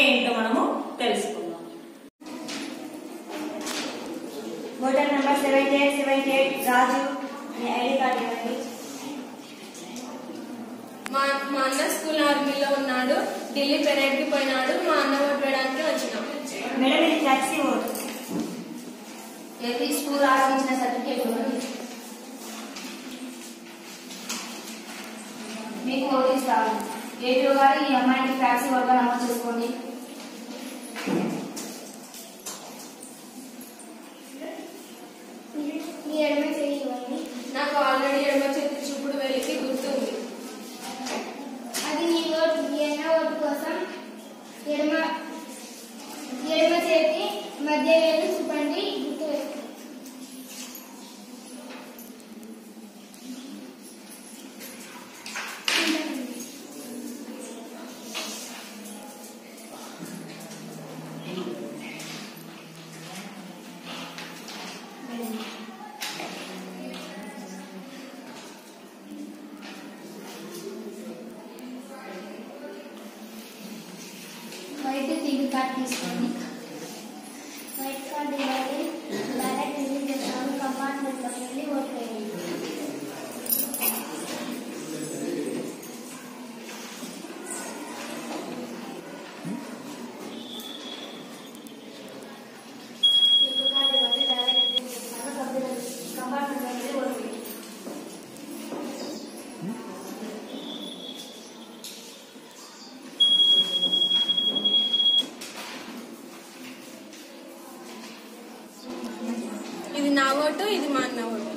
ఏంటో మనము తెలుసుకుందాం. Voter number seventy eight seventy eight Raju ID card ఇవ్వండి. మా మా అన్న స్కూల్ ఆర్మీలో ఉన్నాడు ఢిల్లీ పెరేడ్కి పోయినాడు మా అన్న ఓటు వచ్చినాం. మేడం ఇది ఫ్లెక్సీ ఓటు ఏది స్కూల్ ఆరంభించిన సర్టిఫికేట్ మీకు ఓటీస్ కావాలి ఏపీఓ గారు ఈ అమ్మాయికి ఫ్యాక్సీ వర్గ నమోదు చేసుకోండి. ఎడమ చేయి ఇవ్వండి నాకు ఆల్రెడీ ఎడమ చేతి చూపుడు గుర్తు గుర్తుంది. అది నీ ఓటు మీ ఓటు కోసం ఎడమ ఎడమ చేతి మధ్య related thing that is unique. White card divided. ఇది నా ఓటు ఇది మా అన్న ఓటు.